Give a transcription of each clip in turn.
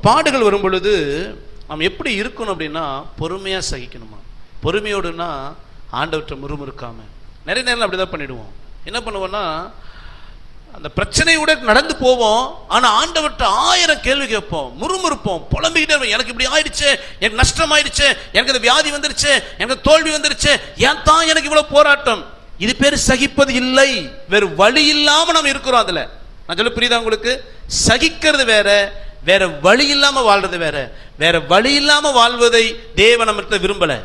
பாடுகள் வரும் பொழுது நாம் எப்படி இருக்கணும் அப்படின்னா பொறுமையாக சகிக்கணுமா? பொறுமையோடுனா ஆண்டவற்றை முறுமுறுக்காம. நிறைய நேரம் அப்படிதான் பண்ணிடுவோம். என்ன பண்ணுவோம்னா அந்த பிரச்சனையோட நடந்து போவோம் ஆனால் ஆண்டவர்கிட்ட ஆயிரம் கேள்வி கேட்போம் முறுமுறுப்போம் புலம்பிக்கிட்டே இருப்போம். எனக்கு இப்படி ஆயிடுச்சு எனக்கு நஷ்டம் ஆயிடுச்சு எனக்கு இந்த வியாதி வந்துருச்சு எனக்கு தோல்வி வந்துருச்சு ஏன் தான் எனக்கு இவ்வளவு போராட்டம்? இது பேர் சகிப்பது இல்லை. வேறு வழி இல்லாமல் நம்ம இருக்கிறோம் அதில். நான் சொல்ல புரியுதா உங்களுக்கு? சகிக்கிறது வேற வேற வழி இல்லாம வாழ்றது வேற. வேற வழி இல்லாம வாழ்வதை தேவன் நம்மகிட்ட விரும்பல.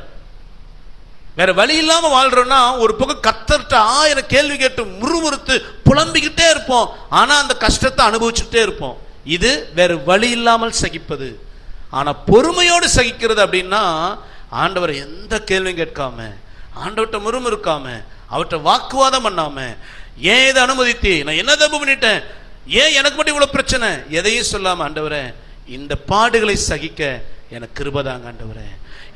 வேற வழி இல்லாம வாழ்றோம்னா ஒரு பக்கம் கத்தர்கிட்ட ஆயிரம் கேள்வி கேட்டு முறுமுறுத்து புலம்பிக்கிட்டே இருப்போம். ஆனா அந்த கஷ்டத்தை அனுபவிச்சுட்டே இருப்போம். இது வேற வழி இல்லாமல் சகிப்பது. ஆனா பொறுமையோடு சகிக்கிறது அப்படின்னா ஆண்டவர் எந்த கேள்வியும் கேட்காம ஆண்டவர்கிட்ட முறுமுறுக்காம அவர்கிட்ட வாக்குவாதம் பண்ணாம ஏன் இதை அனுமதித்தி நான் என்ன தப்பு பண்ணிட்டேன்? ஏன் எனக்கு மட்டும் இவ்வளவு பிரச்சனை? எதையும் சொல்லாம ஆண்டவரே இந்த பாடுகளை சகிக்க எனக்கு கிருபதாங்க ஆண்டவரே.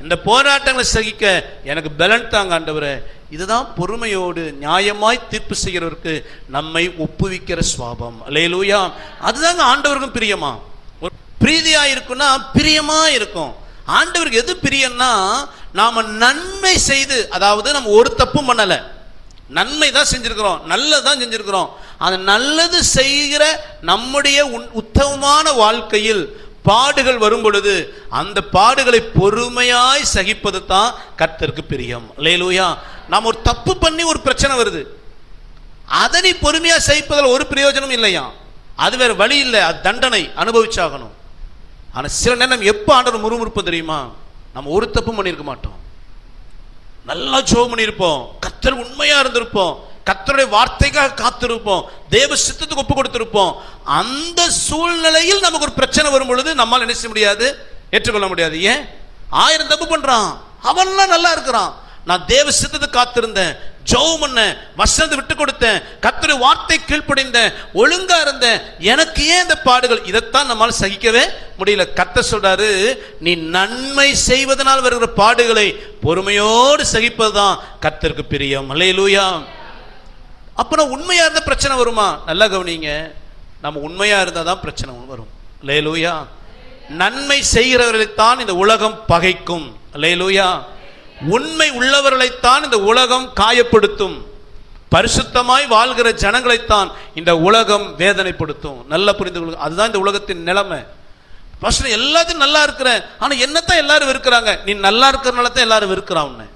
இந்த போராட்டங்களை சகிக்க எனக்கு பலன் தாங்க ஆண்டவரே. இதுதான் பொறுமையோடு நியாயமாய் தீர்ப்பு செய்கிறவருக்கு நம்மை ஒப்புவிக்கிற சுவாபம். அலையலூயா அதுதாங்க ஆண்டவருக்கும் பிரியமா. ஒரு பிரீதியா இருக்குன்னா பிரியமா இருக்கும். ஆண்டவருக்கு எது பிரியம்னா நாம நன்மை செய்து அதாவது நம்ம ஒரு தப்பும் பண்ணல. நன்மை தான் செஞ்சிருக்கிறோம். நல்லதான் செஞ்சிருக்கிறோம். அந்த நல்லது செய்கிற நம்முடைய உத்தமமான வாழ்க்கையில் பாடுகள் வரும் பொழுது அந்த பாடுகளை பொறுமையாய் சகிப்பது தான் கர்த்தருக்கு பிரியம். லேலூயா நாம் ஒரு தப்பு பண்ணி ஒரு பிரச்சனை வருது. அதை நீ பொறுமையா சகிப்பதில் ஒரு பிரயோஜனம் இல்லையா? அது வேற வழி இல்லை. அது தண்டனை. அனுபவிச்சாகணும். ஆனால் சில நேரம் எப்போ ஆண்டவர் முறுமுறுப்போம் தெரியுமா? நம்ம ஒரு தப்பும் பண்ணியிருக்க மாட்டோம். நல்லா ஜோ பண்ணியிருப்போம். கத்தர் உண்மையாக இருந்திருப்போம். கத்தருடைய வார்த்தைக்காக காத்திருப்போம். தேவ சித்தத்துக்கு ஒப்பு கொடுத்திருப்போம். அந்த சூழ்நிலையில் நமக்கு ஒரு பிரச்சனை வரும் பொழுது நம்மால் என்ன செய்ய முடியாது? ஏற்றுக்கொள்ள முடியாது. ஏன்? ஆயிரம் தப்பு பண்றான். அவன்லாம் நல்லா இருக்கிறான். நான் தேவ சித்தத்தை காத்திருந்தேன். ஜெபம் பண்ணேன். வசனத்தை விட்டு கொடுத்தேன். கத்தருடைய வார்த்தை கீழ்ப்படிந்தேன். ஒழுங்கா இருந்தேன். எனக்கு ஏன் இந்த பாடுகள்? இதைத்தான் நம்மால் சகிக்கவே முடியல. கத்த சொல்றாரு நீ நன்மை செய்வதனால் வருகிற பாடுகளை பொறுமையோடு சகிப்பதுதான் கத்தருக்கு பிரியம். அல்லேலூயா. அப்போ நான் உண்மையாக இருந்தால் பிரச்சனை வருமா? நல்லா கவனிங்க. நம்ம உண்மையாக இருந்தால் தான் பிரச்சனை வரும். லேலூயா நன்மை செய்கிறவர்களைத்தான் இந்த உலகம் பகைக்கும். லேலூயா உண்மை உள்ளவர்களைத்தான் இந்த உலகம் காயப்படுத்தும். பரிசுத்தமாய் வாழ்கிற ஜனங்களைத்தான் இந்த உலகம் வேதனைப்படுத்தும். நல்லா புரிந்து கொள்ளுங்க. அதுதான் இந்த உலகத்தின் நிலைமை. ஃபர்ஸ்ட் எல்லாத்தையும் நல்லா இருக்கிறேன். ஆனால் என்னத்தான் எல்லாரும் வெறுக்கிறாங்க? நீ நல்லா இருக்கிறனால தான் எல்லாரும் வெறுக்கிறான் உன்னை.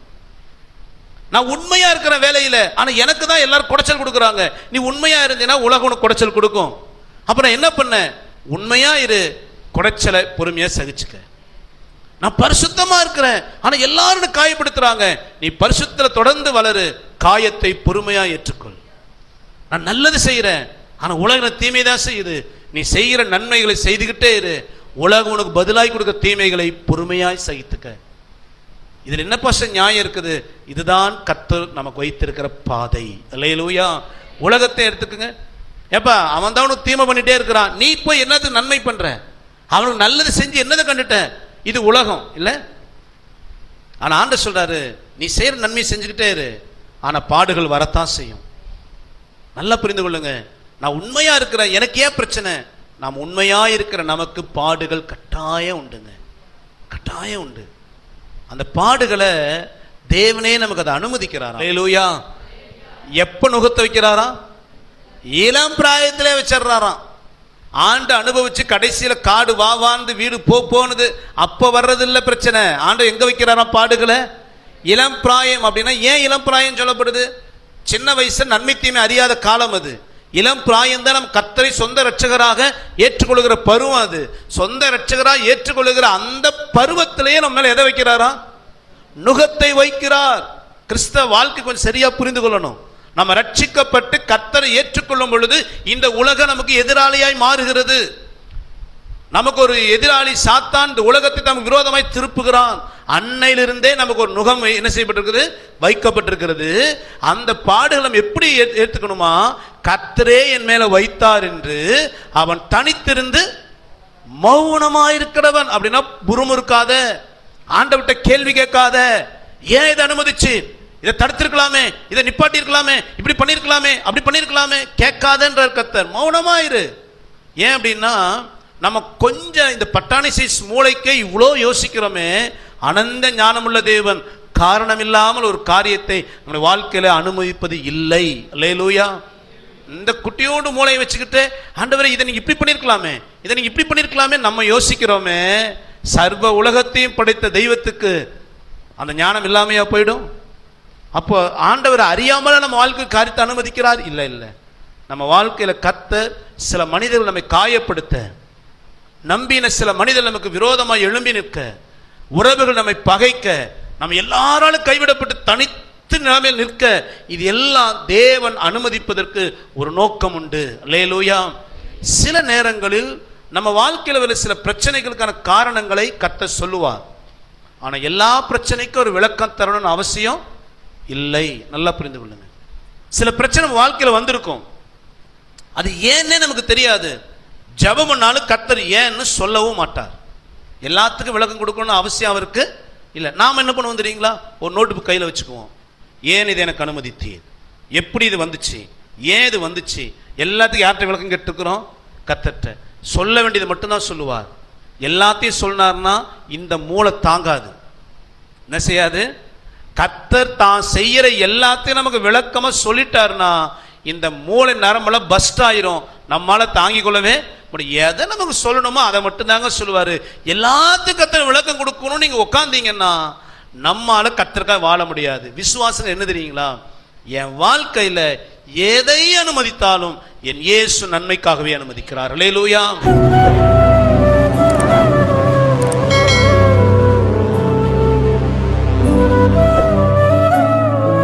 நான் உண்மையா இருக்கிற வேலையில ஆனா எனக்கு தான் எல்லாரும் குடைச்சல் கொடுக்குறாங்க. நீ உண்மையா இருந்தீங்கன்னா உலகம் உனக்கு குடைச்சல் கொடுக்கும். அப்புறம் என்ன பண்ண உண்மையா இரு குடைச்சலை பொறுமையா சகிச்சுக்க. நான் பரிசுத்தமா இருக்கிறேன். ஆனா எல்லாரும் காயப்படுத்துறாங்க. நீ பரிசுத்தில தொடர்ந்து வளரு காயத்தை பொறுமையா ஏற்றுக்கொள். நான் நல்லது செய்யறேன் ஆனா உலகம் தீமை தான் செய்யுது. நீ செய்கிற நன்மைகளை செய்துகிட்டே இரு. உலகம் உனக்கு பதிலாய் கொடுக்க தீமைகளை பொறுமையாய் சகித்துக்க. இதில் என்ன பச நியாயம் இருக்குது? இதுதான் கத்தர் நமக்கு வைத்திருக்கிற பாதை. இல்லையிலூயா உலகத்தை எடுத்துக்கோங்க. எப்பா அவன் தான் உனக்கு தீமை பண்ணிட்டே இருக்கிறான். நீ போய் என்னது நன்மை பண்ற? அவனுக்கு நல்லது செஞ்சு என்னதை கண்டுட்ட? இது உலகம் இல்ல? ஆனா ஆண்டு சொல்றாரு நீ செய்யற நன்மை செஞ்சுக்கிட்டே இரு. ஆனா பாடுகள் வரத்தான் செய்யும். நல்லா புரிந்து கொள்ளுங்க. நான் உண்மையா இருக்கிறேன் எனக்கு ஏன் பிரச்சனை? நாம் உண்மையா இருக்கிற நமக்கு பாடுகள் கட்டாயம் உண்டுங்க. கட்டாயம் உண்டு. அந்த பாடுகளை தேவனே நமக்கு அதை அனுமதிக்கிறாரா லூயா எப்ப நுகத்த வைக்கிறாரா இளம் பிராயத்திலே வச்சிடுறாராம். ஆண்டு அனுபவிச்சு கடைசியில காடு வா வாந்து வீடு போ போனது அப்ப வர்றதில்ல பிரச்சனை. ஆண்டு எங்க வைக்கிறாராம் பாடுகளை? இளம் பிராயம் அப்படின்னா ஏன் இளம் பிராயம் சொல்லப்படுது? சின்ன வயசு நன்மை தீமை அறியாத காலம் அது. இளம் பிராயம் தான் நம் கத்தரை சொந்த ரட்சகராக ஏற்றுக்கொள்கிற பருவம் அது. சொந்த ரட்சகராக ஏற்றுக்கொள்கிற அந்த பருவத்திலேயே நம்ம மேலே எதை வைக்கிறாரா? நுகத்தை வைக்கிறார். கிறிஸ்தவ வாழ்க்கை கொஞ்சம் சரியா புரிந்து கொள்ளணும். நம்ம ரட்சிக்கப்பட்டு கத்தரை ஏற்றுக்கொள்ளும் பொழுது இந்த உலகம் நமக்கு எதிராளியாய் மாறுகிறது. நமக்கு ஒரு எதிராளி சாத்தான் இந்த உலகத்தை நமக்கு விரோதமாய் திருப்புகிறான். அன்னையிலிருந்தே நமக்கு ஒரு நுகம் என்ன செய்யப்பட்டிருக்குது? வைக்கப்பட்டிருக்கிறது. அந்த பாடுகளை எப்படி ஏற்றுக்கணுமா கத்தரே என் மேல வைத்தார் என்று அவன் தனித்திருந்து மௌனமாயிருக்கிறவன் அப்படின்னா புறுமுறுக்காத ஆண்டவிட்ட கேள்வி கேட்காத ஏன் இதை அனுமதிச்சு? இதை தடுத்திருக்கலாமே இதை நிப்பாட்டி இருக்கலாமே இப்படி பண்ணிருக்கலாமே அப்படி பண்ணிருக்கலாமே கேட்காதன்ற கத்தர் மௌனமாயிரு. ஏன் அப்படின்னா நம்ம கொஞ்சம் இந்த பட்டாணி சைஸ் மூளைக்கே இவ்வளோ யோசிக்கிறோமே அனந்த ஞானமுள்ள தேவன். காரணம் இல்லாமல் ஒரு காரியத்தை நம்முடைய வாழ்க்கையில் அனுமதிப்பது இல்லை. லேலூயா இந்த குட்டியோடு மூளையை வச்சுக்கிட்டு ஆண்டவரை இதை நீங்கள் இப்படி பண்ணியிருக்கலாமே இதை நீங்கள் இப்படி பண்ணியிருக்கலாமே நம்ம யோசிக்கிறோமே. சர்வ உலகத்தையும் படைத்த தெய்வத்துக்கு அந்த ஞானம் இல்லாமையா போயிடும்? அப்போ ஆண்டவர் அறியாமல நம்ம வாழ்க்கை காரியத்தை அனுமதிக்கிறார்? இல்லை இல்லை. நம்ம வாழ்க்கையில் கத்த சில மனிதர்கள் நம்மை காயப்படுத்த நம்பின சில மனிதர்கள் நமக்கு விரோதமாக எழும்பி நிற்க உறவுகள் நம்மை பகைக்க நம்ம எல்லாராலும் கைவிடப்பட்டு தனித்து நிலைமையில் நிற்க இது எல்லாம் தேவன் அனுமதிப்பதற்கு ஒரு நோக்கம் உண்டு. லேலூயா சில நேரங்களில் நம்ம வாழ்க்கையில் உள்ள சில பிரச்சனைகளுக்கான காரணங்களை கத்த சொல்லுவார். ஆனால் எல்லா பிரச்சனைக்கும் ஒரு விளக்கம் தரணும்னு அவசியம் இல்லை. நல்லா புரிந்து கொள்ளுங்க. சில பிரச்சனை நம்ம வந்திருக்கும். அது ஏன்னே நமக்கு தெரியாது. ஜபம் பண்ணாலும் கத்தர் ஏன்னு சொல்லவும் மாட்டார். எல்லாத்துக்கும் விளக்கம் கொடுக்கணும்னு அவசியம் அவருக்கு இல்லை. நாம் என்ன பண்ணுவோம் தெரியுங்களா? ஒரு நோட்டு புக் கையில் வச்சுக்குவோம். ஏன் இது எனக்கு அனுமதித்தீர்? எப்படி இது வந்துச்சு? ஏன் இது வந்துச்சு? எல்லாத்துக்கும் யார்கிட்ட விளக்கம் கேட்டுக்கிறோம் கத்தட்ட சொல்ல வேண்டியது மட்டும்தான் சொல்லுவார். எல்லாத்தையும் சொன்னார்னா இந்த மூளை தாங்காது. என்ன செய்யாது? கத்தர் தான் செய்யற எல்லாத்தையும் நமக்கு விளக்கமா சொல்லிட்டாருன்னா இந்த மூளை நரம்பெல்லாம் பஸ்ட் ஆயிரும். நம்மால தாங்கிக் கொள்ளவே எதை நமக்கு சொல்லணுமோ அதை மட்டும்தாங்க சொல்லுவார். எல்லாத்துக்கும் கத்தர் விளக்கம் கொடுக்கணும்னு நீங்கள் உட்காந்தீங்கன்னா நம்மால் கத்தருக்காக வாழ முடியாது. விசுவாசம் என்ன தெரியுங்களா? என் வாழ்க்கையில் எதை அனுமதித்தாலும் என் இயேசு நன்மைக்காகவே அனுமதிக்கிறார். அல்லேலூயா